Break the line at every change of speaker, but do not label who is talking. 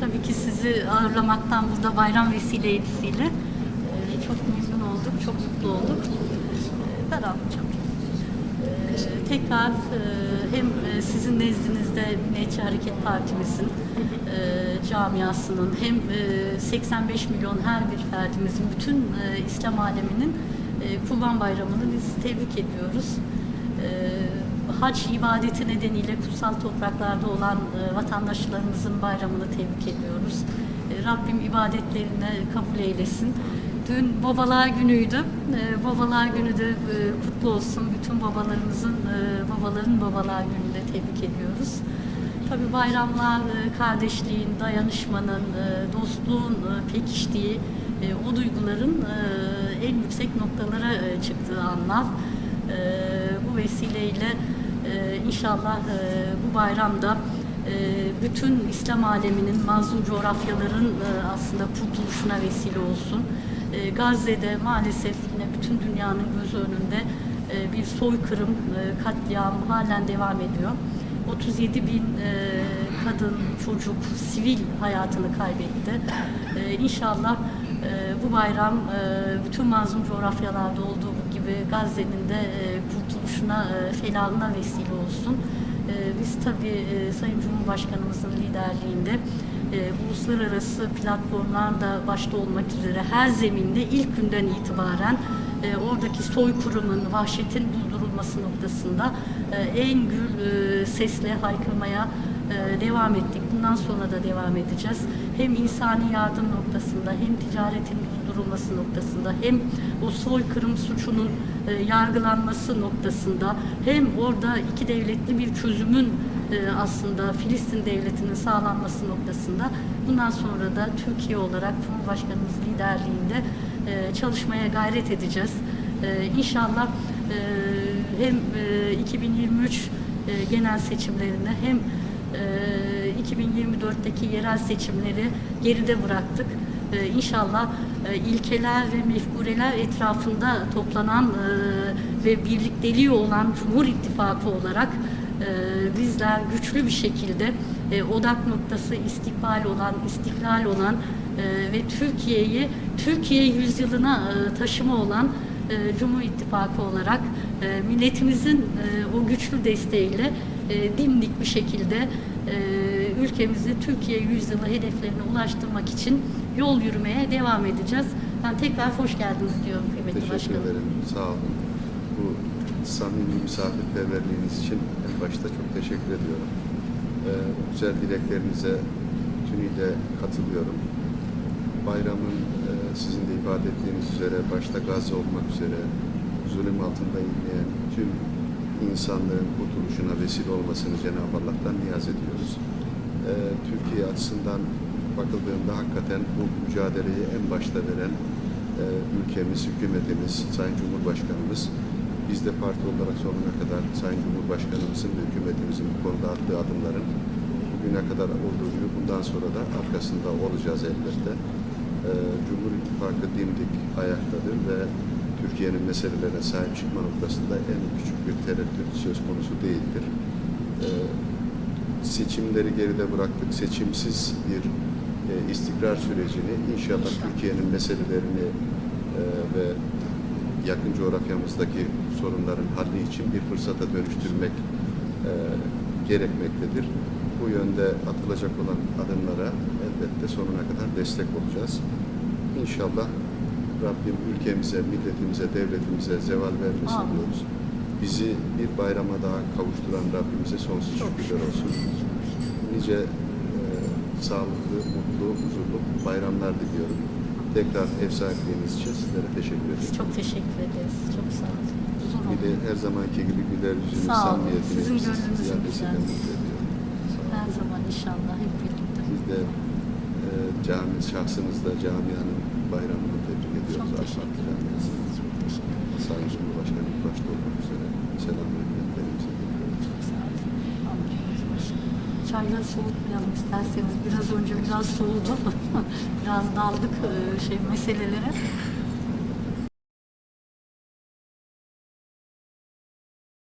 tabii ki sizi ağırlamaktan burada bayram vesilesiyle e, çok memnun olduk, çok mutlu olduk. E, ben anlayacağım. E, tekrar e, hem e, sizin nezdinizde Milliyetçi Hareket Partimizin camiasının hem e, 85 milyon her bir ferdimizin, bütün İslam aleminin Kurban Bayramı'nı biz tebrik ediyoruz. E, hac ibadeti nedeniyle kutsal topraklarda olan e, vatandaşlarımızın bayramını tebrik ediyoruz. E, Rabbim ibadetlerini kabul eylesin. Dün babalar günüydü. E, babalar günü de e, kutlu olsun. Bütün babalarımızın, e, babaların babalar gününü de tebrik ediyoruz. Tabii bayramlar e, kardeşliğin, dayanışmanın, e, dostluğun e, pekiştiği, e, o duyguların e, en yüksek noktalara e, çıktığı anlar. E, bu vesileyle inşallah e, bu bayramda e, bütün İslam aleminin mazlum coğrafyaların e, aslında kurtuluşuna vesile olsun. Gazze'de maalesef yine bütün dünyanın gözü önünde bir soykırım, katliam halen devam ediyor. 37 bin kadın, çocuk, sivil hayatını kaybetti. İnşallah bu bayram bütün mazlum coğrafyalarda olduğu Gazze'nin de e, kurtuluşuna, e, felahına vesile olsun. E, biz tabii Sayın Cumhurbaşkanımızın liderliğinde uluslararası platformlarda başta olmak üzere her zeminde ilk günden itibaren e, oradaki soykırımın, vahşetin durdurulması noktasında en gür e, sesle haykırmaya devam ettik. Bundan sonra da devam edeceğiz. Hem insani yardım noktasında hem ticaretin durdurulması noktasında hem o soykırım suçunun e, yargılanması noktasında hem orada iki devletli bir çözümün e, aslında Filistin devletinin sağlanması noktasında bundan sonra da Türkiye olarak Cumhurbaşkanımız liderliğinde e, çalışmaya gayret edeceğiz. E, İnşallah e, hem e, 2023 e, genel seçimlerinde hem e, 2024'teki yerel seçimleri geride bıraktık. E, İnşallah ilkeler ve mefkureler etrafında toplanan e, ve birlikteliği olan Cumhur İttifakı olarak e, bizler güçlü bir şekilde e, odak noktası istikbal olan, istiklal olan e, ve Türkiye'yi Türkiye yüzyılına taşıma olan Cumhur İttifakı olarak milletimizin e, o güçlü desteğiyle dimdik bir şekilde e, ülkemizi Türkiye yüzyılı hedeflerine ulaştırmak için yol yürümeye devam edeceğiz. Ben tekrar hoş geldiniz diyorum kıymetli
Teşekkür
başkanım.
ederim. Sağ olun. Bu samimi misafirperverliğiniz için en başta çok teşekkür ediyorum. Ee, güzel dileklerinize tümüyle katılıyorum. Bayramın e, sizin de ifade ettiğiniz üzere başta Gazze olmak üzere zulüm altında inleyen tüm insanlığın kurtuluşuna vesile olmasını Cenab-ı Allah'tan niyaz ediyoruz. Ee, Türkiye açısından bakıldığında hakikaten bu mücadeleyi en başta veren e, ülkemiz, hükümetimiz, Sayın Cumhurbaşkanımız, biz de parti olarak sonuna kadar Sayın Cumhurbaşkanımızın ve hükümetimizin bu konuda attığı adımların bugüne kadar olduğu gibi bundan sonra da arkasında olacağız elbette. E, Cumhur İttifakı dimdik ayaktadır ve Türkiye'nin meselelerine sahip çıkma noktasında en küçük bir tereddüt söz konusu değildir. Seçimleri geride bıraktık. Seçimsiz bir e, istikrar sürecini inşallah Türkiye'nin meselelerini e, ve yakın coğrafyamızdaki sorunların halli için bir fırsata dönüştürmek e, gerekmektedir. Bu yönde atılacak olan adımlara elbette sonuna kadar destek olacağız. İnşallah Rabbim ülkemize, milletimize, devletimize zeval vermesin
Amin.
diyoruz. Bizi bir bayrama daha kavuşturan Rabbimize sonsuz şükürler olsun. Nice e, sağlıklı, mutlu, huzurlu bayramlar diliyorum. Tekrar ev sahipliğiniz için sizlere teşekkür
Biz
ederim.
çok teşekkür ederiz. Çok sağ olun.
Bir de her zamanki gibi güler yüzünüz,
Sağ olun. Sizin
ziyadesiyle
güzel. Her zaman inşallah hep birlikte.
Biz de e, cami, şahsınızda camianın bayramını tebrik ediyoruz.
Çok teşekkür ederiz.
camiasının.
Çok teşekkür ederiz.
Sayın Cumhurbaşkanı başta olmak üzere selam ve hürmetlerimizi iletiyoruz.
Çok sağ olun. Anlıyoruz Çayları soğutmayalım isterseniz. Biraz önce biraz soğudu. biraz daldık şey meselelere.